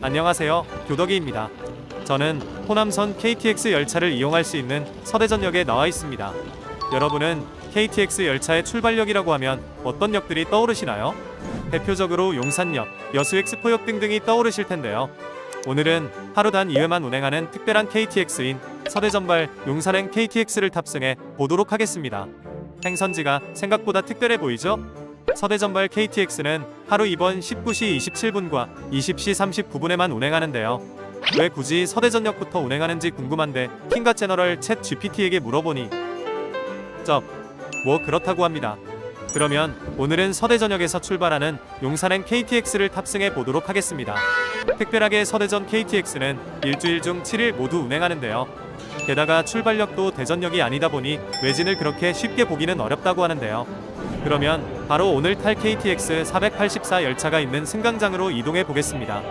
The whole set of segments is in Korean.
안녕하세요. 교덕이입니다. 저는 호남선 KTX 열차를 이용할 수 있는 서대전역에 나와 있습니다. 여러분은 KTX 열차의 출발역이라고 하면 어떤 역들이 떠오르시나요? 대표적으로 용산역, 여수엑스포역 등등이 떠오르실 텐데요. 오늘은 하루 단 2회만 운행하는 특별한 KTX인 서대전발 용산행 KTX를 탑승해 보도록 하겠습니다. 행선지가 생각보다 특별해 보이죠? 서대전발 KTX는 하루 이번 19시 27분과 20시 39분에만 운행하는데요. 왜 굳이 서대전역부터 운행하는지 궁금한데 킹과 제너럴 챗 GPT에게 물어보니 쩝, 뭐 그렇다고 합니다. 그러면 오늘은 서대전역에서 출발하는 용산행 KTX를 탑승해 보도록 하겠습니다. 특별하게 서대전 KTX는 일주일 중 7일 모두 운행하는데요. 게다가 출발역도 대전역이 아니다 보니 외진을 그렇게 쉽게 보기는 어렵다고 하는데요. 그러면 바로 오늘 탈 KTX 484 열차가 있는 승강장으로 이동해 보겠습니다.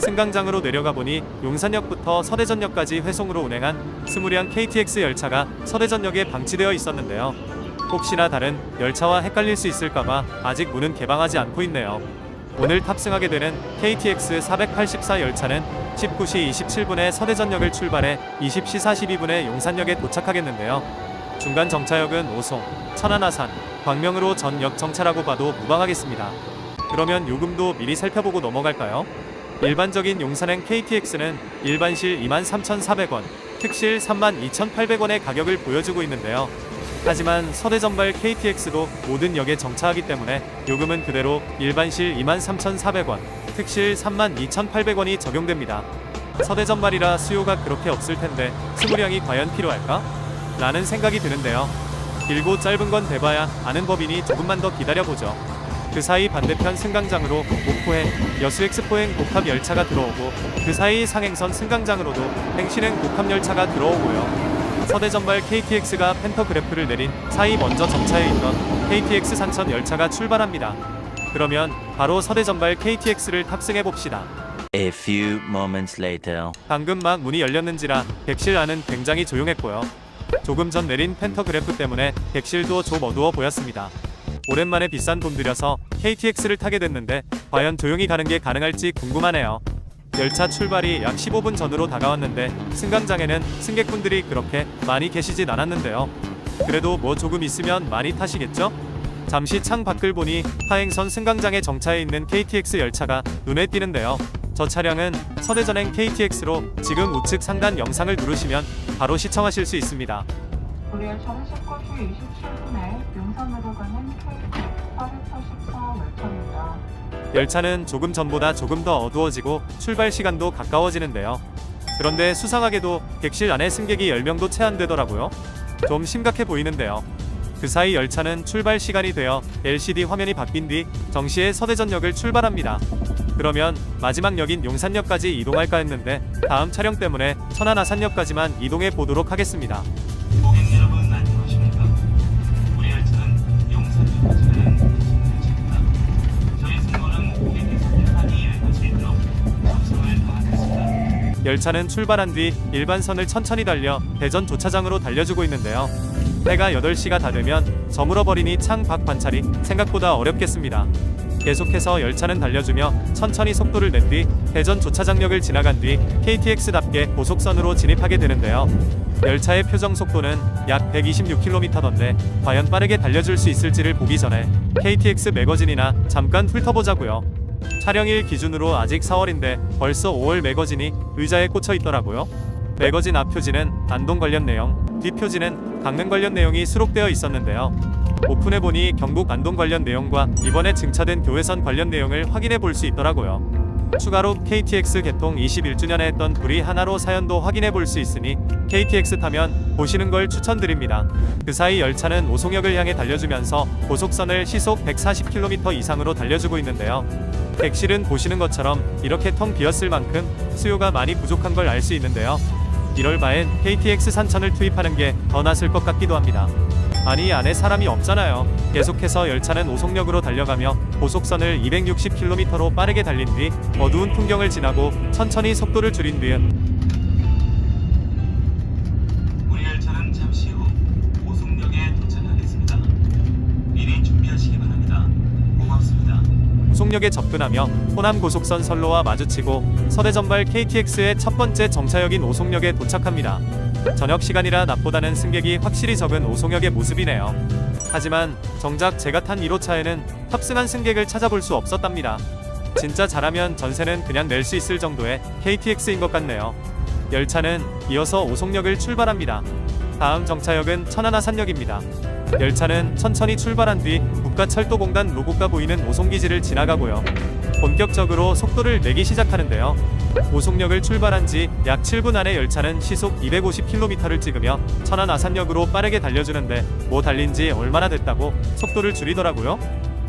승강장으로 내려가 보니 용산역부터 서대전역까지 회송으로 운행한 스무리한 KTX 열차가 서대전역에 방치되어 있었는데요. 혹시나 다른 열차와 헷갈릴 수 있을까봐 아직 문은 개방하지 않고 있네요. 오늘 탑승하게 되는 KTX 484 열차는 19시 27분에 서대전역을 출발해 20시 42분에 용산역에 도착하겠는데요. 중간 정차역은 오송, 천안아산, 광명으로 전역 정차라고 봐도 무방하겠습니다. 그러면 요금도 미리 살펴보고 넘어갈까요? 일반적인 용산행 KTX는 일반실 23,400원, 특실 32,800원의 가격을 보여주고 있는데요. 하지만 서대전발 KTX도 모든 역에 정차하기 때문에 요금은 그대로 일반실 23,400원, 특실 32,800원이 적용됩니다. 서대전발이라 수요가 그렇게 없을 텐데 스무량이 과연 필요할까? 라는 생각이 드는데요. 길고 짧은 건 대봐야 아는 법이니 조금만 더 기다려보죠. 그 사이 반대편 승강장으로 목포행, 여수엑스포행 복합 열차가 들어오고 그 사이 상행선 승강장으로도 행신행 복합 열차가 들어오고요. 서대전발 KTX가 펜터그래프를 내린 사이 먼저 정차해 있던 KTX 산천 열차가 출발합니다. 그러면 바로 서대전발 KTX를 탑승해 봅시다. A few moments later. 방금 막 문이 열렸는지라 객실 안은 굉장히 조용했고요. 조금 전 내린 펜터그래프 때문에 객실도 좀 어두워 보였습니다. 오랜만에 비싼 돈 들여서 KTX를 타게 됐는데 과연 조용히 가는 게 가능할지 궁금하네요. 열차 출발이 약 15분 전으로 다가왔는데 승강장에는 승객분들이 그렇게 많이 계시진 않았는데요. 그래도 뭐 조금 있으면 많이 타시겠죠? 잠시 창 밖을 보니 하행선 승강장에 정차해 있는 KTX 열차가 눈에 띄는데요. 저 차량은 서대전행 KTX로 지금 우측 상단 영상을 누르시면 바로 시청하실 수 있습니다. 우리 열차는 19시 27분에 용산으로 가는 KTX 484 열차입니다. 열차는 조금 전보다 조금 더 어두워지고 출발 시간도 가까워지는데요. 그런데 수상하게도 객실 안에 승객이 10명도 채 안 되더라고요. 좀 심각해 보이는데요. 그 사이 열차는 출발 시간이 되어 LCD 화면이 바뀐 뒤 정시에 서대전역을 출발합니다. 그러면 마지막 역인 용산역까지 이동할까 했는데 다음 촬영 때문에 천안아 산역까지만 이동해 보도록 하겠습니다. 고객 여러분 안녕하십니까? 우리 열차는 용산역까지 가는 열차입니다. 저희 승무원은 선택한 이해할 수 있도록 정성을 다하겠습니다. 열차는 출발한 뒤 일반선을 천천히 달려 대전 조차장으로 달려주고 있는데요. 해가 8시가 다 되면 저물어버리니 창밖 관찰이 생각보다 어렵겠습니다. 계속해서 열차는 달려주며 천천히 속도를 낸 뒤 대전 조차장역을 지나간 뒤 KTX답게 고속선으로 진입하게 되는데요. 열차의 표정 속도는 약 126km던데 과연 빠르게 달려줄 수 있을지를 보기 전에 KTX 매거진이나 잠깐 훑어보자고요. 촬영일 기준으로 아직 4월인데 벌써 5월 매거진이 의자에 꽂혀 있더라고요. 매거진 앞 표지는 안동 관련 내용, 뒷 표지는 강릉 관련 내용이 수록되어 있었는데요. 오픈해 보니 경북 안동 관련 내용과 이번에 증차된 교회선 관련 내용을 확인해 볼 수 있더라고요. 추가로 KTX 개통 21주년에 했던 불이 하나로 사연도 확인해 볼 수 있으니 KTX 타면 보시는 걸 추천드립니다. 그 사이 열차는 오송역을 향해 달려주면서 고속선을 시속 140km 이상으로 달려주고 있는데요. 객실은 보시는 것처럼 이렇게 텅 비었을 만큼 수요가 많이 부족한 걸 알 수 있는데요. 이럴 바엔 KTX 산천을 투입하는 게 더 낫을 것 같기도 합니다. 아니 안에 사람이 없잖아요. 계속해서 열차는 오송역으로 달려가며 고속선을 260km로 빠르게 달린 뒤 어두운 풍경을 지나고 천천히 속도를 줄인 뒤. 오송역에 접근하며 호남 고속선 선로와 마주치고 서대전발 KTX의 첫 번째 정차역인 오송역에 도착합니다. 저녁 시간이라 낮보다는 승객이 확실히 적은 오송역의 모습이네요. 하지만 정작 제가 탄 1호차에는 탑승한 승객을 찾아볼 수 없었답니다. 진짜 잘하면 전세는 그냥 낼 수 있을 정도의 KTX인 것 같네요. 열차는 이어서 오송역을 출발합니다. 다음 정차역은 천안아산역입니다. 열차는 천천히 출발한 뒤 국가철도공단 로고가 보이는 오송기지를 지나가고요. 본격적으로 속도를 내기 시작하는데요. 오송역을 출발한 지 약 7분 안에 열차는 시속 250km를 찍으며 천안 아산역으로 빠르게 달려주는데 뭐 달린 지 얼마나 됐다고 속도를 줄이더라고요.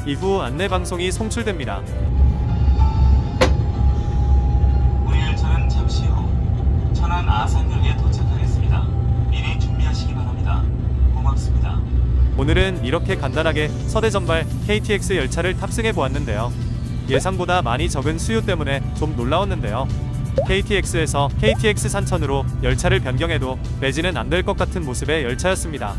이후 안내 방송이 송출됩니다. 우리 열차는 잠시 후 천안 아산역에 도착하겠습니다. 미리 준비하시기 바랍니다. 고맙습니다. 오늘은 이렇게 간단하게 서대전발 KTX 열차를 탑승해 보았는데요. 예상보다 많이 적은 수요 때문에 좀 놀라웠는데요. KTX에서 KTX 산천으로 열차를 변경해도 매진은 안 될 것 같은 모습의 열차였습니다.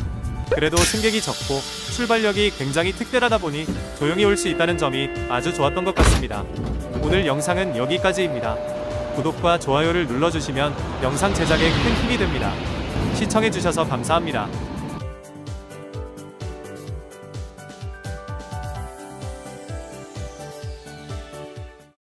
그래도 승객이 적고 출발력이 굉장히 특별하다 보니 조용히 올 수 있다는 점이 아주 좋았던 것 같습니다. 오늘 영상은 여기까지입니다. 구독과 좋아요를 눌러주시면 영상 제작에 큰 힘이 됩니다. 시청해주셔서 감사합니다.